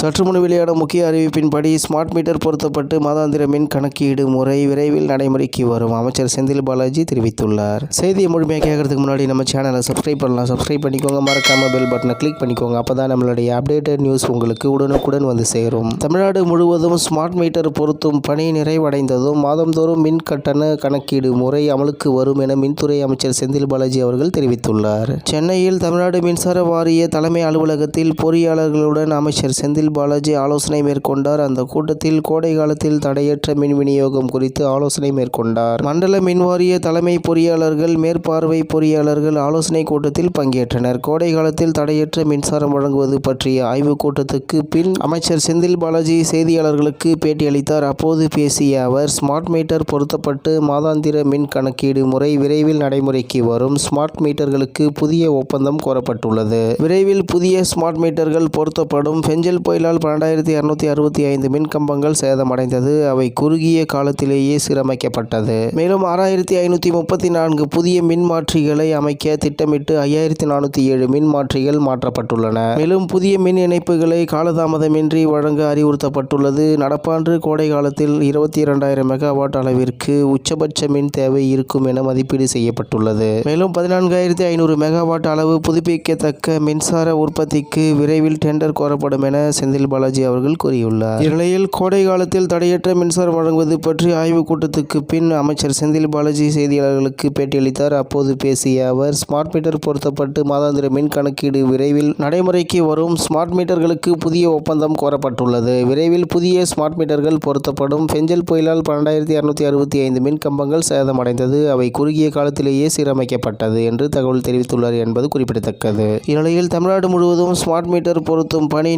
சற்று முன் வெளியான முக்கிய அறிவிப்பின்படி ஸ்மார்ட் மீட்டர் பொருத்தப்பட்டு மாதாந்திர மின் கணக்கீடு முறை விரைவில் நடைமுறைக்கு வரும். அமைச்சர் செந்தில் பாலாஜி தெரிவித்துள்ளார். செய்தியை முழுமையாக கேட்கறதுக்கு முன்னாடி நம்ம சேனலை சப்ஸ்கிரைப் பண்ணலாம். சப்ஸ்கிரைப் பண்ணிக்கோங்க. மறக்காம பெல் பட்டனை கிளிக் பண்ணிக்கோங்க. அப்பதான் நம்மளுடைய அப்டேட்டட் நியூஸ் உங்களுக்கு உடனுக்குடன் வந்து சேரும். தமிழ்நாடு முழுவதும் ஸ்மார்ட் மீட்டர் பொருத்தும் பணி நிறைவடைந்ததும் மாதந்தோறும் மின் கட்டண கணக்கீடு முறை அமலுக்கு வரும் என மின்துறை அமைச்சர் செந்தில் பாலாஜி அவர்கள் தெரிவித்துள்ளார். சென்னையில் தமிழ்நாடு மின்சார வாரிய தலைமை அலுவலகத்தில் பொறியாளர்களுடன் அமைச்சர் செந்தில் பாலாஜி ஆலோசனை மேற்கொண்டார். அந்த கூட்டத்தில் கோடை காலத்தில் தடையற்ற மின் விநியோகம் குறித்து ஆலோசனை மேற்கொண்டார். மண்டல மின்வாரிய தலைமை பொறியாளர்கள் மேற்பார்வை பொறியாளர்கள் ஆலோசனை கூட்டத்தில் பங்கேற்றனர். கோடை காலத்தில் தடையற்ற மின்சாரம் வழங்குவது பற்றிய ஆய்வுக் கூட்டத்துக்கு பின் அமைச்சர் செந்தில் பாலாஜி செய்தியாளர்களுக்கு பேட்டியளித்தார் அப்போது பேசிய அவர் ஸ்மார்ட் மீட்டர் பொருத்தப்பட்டு மாதாந்திர மின் கணக்கீடு முறை விரைவில் நடைமுறைக்கு வரும். ஸ்மார்ட் மீட்டர்களுக்கு புதிய ஒப்பந்தம் கோரப்பட்டுள்ளது. விரைவில் புதிய ஸ்மார்ட் மீட்டர்கள் பொருத்தப்படும். பெஞ்சல் புயலால் பன்னெண்டாயிரத்தி இரநூத்தி அறுபத்தி ஐந்து மின் கம்பங்கள் சேதமடைந்தது. அவை குறுகிய காலத்திலேயே சீரமைக்கப்பட்டது. மேலும் ஆறாயிரத்தி ஐநூற்றி முப்பத்தி நான்கு புதிய மின் மாற்றிகளை அமைக்க திட்டமிட்டு ஐயாயிரத்தி நானூற்றி ஏழு மின் மாற்றிகள் மாற்றப்பட்டுள்ளன. மேலும் புதிய மின் இணைப்புகளை காலதாமதமின்றி வழங்க அறிவுறுத்தப்பட்டுள்ளது. நடப்பாண்டு கோடை காலத்தில் இருபத்தி இரண்டாயிரம் மெகாவாட் அளவிற்கு உச்சபட்ச மின் தேவை இருக்கும் என மதிப்பீடு செய்யப்பட்டுள்ளது. மேலும் பதினான்காயிரத்தி ஐநூறு மெகாவாட் அளவு புதுப்பிக்கத்தக்க மின்சார உற்பத்திக்கு விரைவில் டெண்டர் கோரப்படும் என செந்தில் பாலாஜி அவர்கள் கூறியுள்ளார். இந்நிலையில் கோடை காலத்தில் தடையற்ற மின்சாரம் வழங்குவது பற்றி ஆய்வுக் கூட்டத்துக்கு பின் அமைச்சர் செந்தில் பாலாஜி செய்தியாளர்களுக்கு பேட்டியளித்தார். அப்போது பேசிய அவர் ஸ்மார்ட் மீட்டர் பொருத்தப்பட்டு மாதாந்திர மின் கணக்கீடு விரைவில் நடைமுறைக்கு வரும். ஸ்மார்ட் மீட்டர்களுக்கு புதிய ஒப்பந்தம் கோரப்பட்டுள்ளது. விரைவில் புதிய ஸ்மார்ட் மீட்டர்கள் பொருத்தப்படும். பெஞ்சல் புயலால் பன்னெண்டாயிரத்தி அறுநூத்தி அறுபத்தி ஐந்து மின் கம்பங்கள் சேதமடைந்தது. அவை குறுகிய காலத்திலேயே சீரமைக்கப்பட்டது என்று தகவல் தெரிவித்துள்ளார் என்பது குறிப்பிடத்தக்கது. இந்நிலையில் தமிழ்நாடு முழுவதும் ஸ்மார்ட் மீட்டர் பொருத்தும் பணி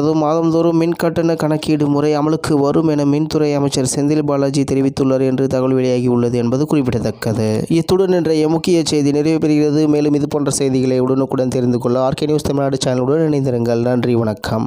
செய்ததும் மாதந்தோறும் மின் கட்டண கணக்கீடு முறை அமலுக்கு வரும் என மின்துறை அமைச்சர் செந்தில் பாலாஜி தெரிவித்துள்ளார் என்று தகவல் வெளியாகியுள்ளது என்பது குறிப்பிடத்தக்கது. இத்துடன் இன்றைய முக்கிய செய்தி நிறைவு பெறுகிறது. மேலும் இது போன்ற செய்திகளை உடனுக்குடன் தெரிந்து கொள்ள ஆர்கே நியூஸ் தமிழ்நாடு சேனலுடன் இணைந்திருங்கள். நன்றி வணக்கம்.